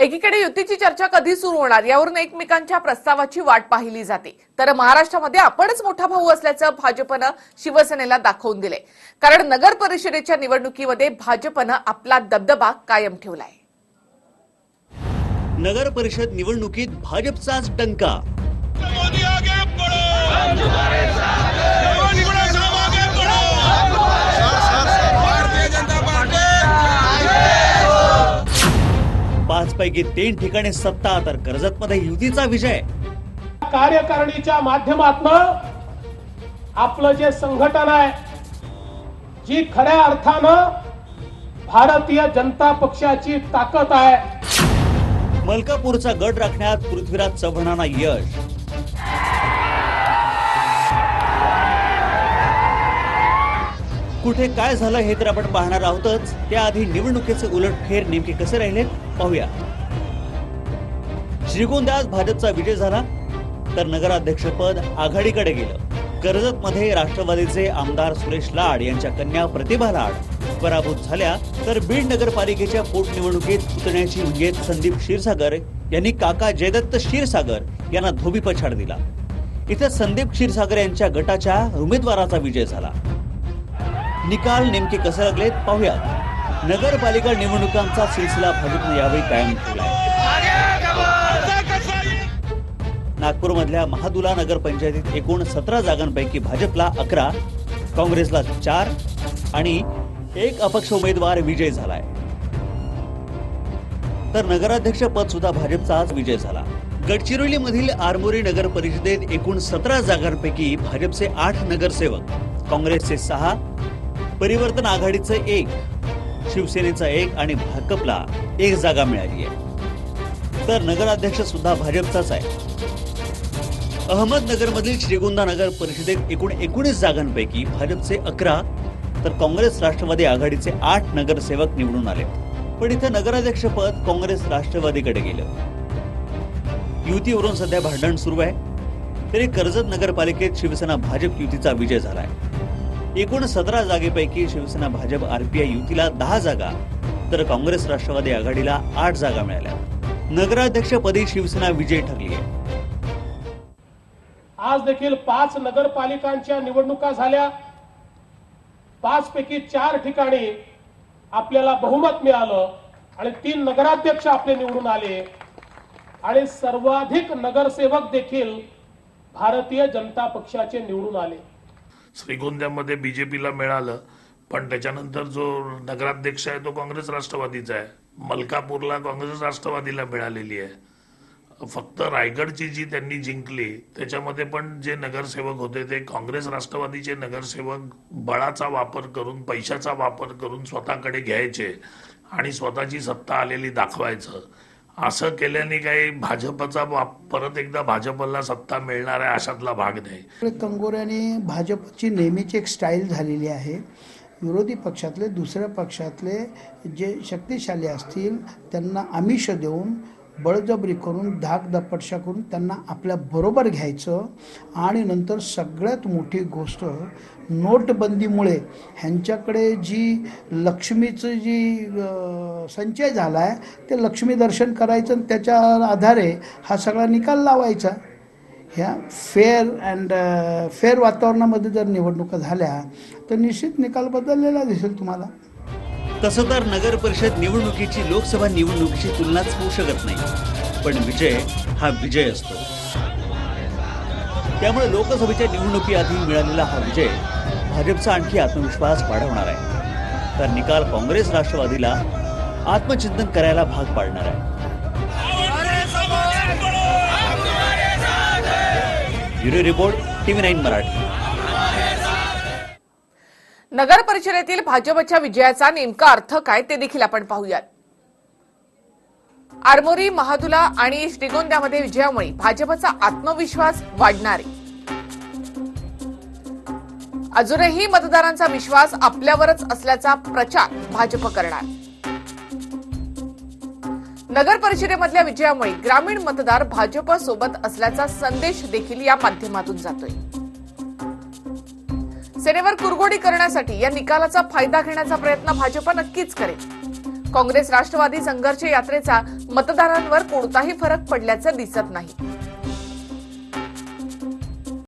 एकीकडे युतीची चर्चा कधी सुरू होणार यावरून एकमेकांच्या प्रस्तावाची वाट पाहिली जाते. तर महाराष्ट्रामध्ये आपणच मोठा भाऊ असल्याचं भाजपनं शिवसेनेला दाखवून दिले. कारण नगर परिषदेच्या निवडणुकीमध्ये भाजपनं आपला दबदबा कायम ठेवलाय. नगर परिषद निवडणुकीत भाजपचाच डंका. पाच पैकी तीन ठिकाणी सत्ता तर कर्जत मध्ये युतीचा विजय. कार्यकारिणीच्या माध्यमातनं आपलं जे संघटन आहे जी खऱ्या अर्थानं भारतीय जनता पक्षाची ताकद आहे. मलकापूरचा गड राखण्यात पृथ्वीराज चव्हाणांना यश. कुठे काय झालं हे तर आपण पाहणार आहोतच. त्याआधी निवडणुकीचे उलटफेर नेमके कसे राहिले पाहूया. श्रीगोंद्यात भाजपचा विजय झाला तर नगराध्यक्षपद आघाडीकडे गेलं. कर्जतमध्ये राष्ट्रवादीचे आमदार सुरेश लाड यांच्या कन्या प्रतिभा लाड पराभूत झाल्या तर बीड नगरपालिकेच्या पोटनिवडणुकीत उतरण्याची म्हणजे संदीप क्षीरसागर यांनी काका जयदत्त क्षीरसागर यांना धोबीपछाड दिला. इथे संदीप क्षीरसागर यांच्या गटाच्या उमेदवाराचा विजय झाला. निकाल नेमके कसे लागलेत पाहूयात. नगरपालिका निवडणुकांचा सिलसिला भाजपने यावेळी कायम ठेवला नागपूरमधल्या महादुला नगरपंचायतीत एकूण सतरा जागांपैकी भाजपला अकरा काँग्रेसला चार आणि एक अपक्ष उमेदवार विजय झालाय. तर नगराध्यक्ष पद सुद्धा आज विजय झाला. गडचिरोलीमधील आरमोरी नगर परिषदेत एकूण सतरा जागांपैकी भाजपचे आठ नगरसेवक काँग्रेसचे सहा परिवर्तन आघाडीचं एक शिवसेनेचा एक आणि भाकपला एक जागा मिळाली आहे. तर नगराध्यक्ष सुद्धा भाजपचाच आहे. अहमदनगरमधील श्रीगोंदा नगर परिषदेत एकूण एकोणीस जागांपैकी भाजपचे अकरा तर काँग्रेस राष्ट्रवादी आघाडीचे आठ नगरसेवक निवडून आले. पण इथं नगराध्यक्षपद काँग्रेस राष्ट्रवादीकडे गेलं. युतीवरून सध्या भांडण सुरू आहे. तरी कर्जत नगरपालिकेत शिवसेना भाजप युतीचा विजय झालाय. एकूण सतरा जागेपैकी शिवसेना भाजप आरपीआय युतीला दहा जागा तर काँग्रेस राष्ट्रवादी आघाडीला आठ जागा मिळाल्या. नगराध्यक्षपदी शिवसेना विजय ठरली आहे आज देखील पाच नगरपालिकांच्या निवडणुका झाल्या. पाच पैकी चार ठिकाणी आपल्याला बहुमत मिळालं आणि तीन नगराध्यक्ष आपले निवडून आले. आणि सर्वाधिक नगरसेवक देखील भारतीय जनता पक्षाचे निवडून आले. श्रीगोंद्यामध्ये बीजेपीला मिळालं पण त्याच्यानंतर जो नगराध्यक्ष आहे तो काँग्रेस राष्ट्रवादीचा आहे. मलकापूरला काँग्रेस राष्ट्रवादीला मिळालेली आहे. फक्त रायगडची जी त्यांनी जिंकली त्याच्यामध्ये पण जे नगरसेवक होते ते काँग्रेस राष्ट्रवादीचे नगरसेवक बळाचा वापर करून पैशाचा वापर करून स्वतःकडे घ्यायचे आणि स्वतःची सत्ता आलेली दाखवायचं. असं केल्याने काही भाजपचा वाप- परत एकदा भाजपला सत्ता मिळणार आहे अशातला भाग नाही. कंगोऱ्याने भाजपची नेहमीची एक स्टाईल झालेली आहे. विरोधी पक्षातले दुसऱ्या पक्षातले जे शक्तिशाली असतील त्यांना आमिष देऊन बळजबरी करून धाक दपटशा करून त्यांना आपल्या बरोबर घ्यायचं आणि नंतर सगळ्यात मोठी गोष्ट नोटबंदीमुळे ह्यांच्याकडे जी लक्ष्मीचं जी संचय झाला आहे ते लक्ष्मी दर्शन करायचं आणि त्याच्या आधारे हा सगळा निकाल लावायचा. ह्या फेअर अँड फेअर वातावरणामध्ये जर निवडणुका झाल्या तर निश्चित निकाल बदललेला दिसेल तुम्हाला. तसं तर नगर परिषद निवडणुकीची लोकसभा निवडणुकीची तुलनाच होऊ शकत नाही. पण विजय हा विजय असतो. त्यामुळे लोकसभेच्या निवडणुकीआधी मिळालेला हा विजय भाजपचा आणखी आत्मविश्वास वाढवणार आहे. तर निकाल काँग्रेस राष्ट्रवादीला आत्मचिंतन करायला भाग पाडणार आहे. Bureau report TV nine Marathi. नगर परिषदेतील भाजपच्या विजयाचा नेमका अर्थ काय ते देखील आपण पाहूयात. आरमोरी महादुला आणि श्रीगोंद्यामध्ये विजयामुळे भाजपचा आत्मविश्वास वाढणार. आहे अजूनही मतदारांचा विश्वास आपल्यावरच असल्याचा प्रचार भाजप करणार. नगर परिषदेमधल्या विजयामुळे ग्रामीण मतदार भाजप सोबत असल्याचा संदेश देखील या माध्यमातून जातोय. सेनेवर कुरगोडी करण्यासाठी या निकालाचा फायदा घेण्याचा प्रयत्न भाजप नक्कीच करेल. काँग्रेस राष्ट्रवादी संघर्ष यात्रेचा मतदारांवर कोणताही फरक पडल्याचं दिसत नाही.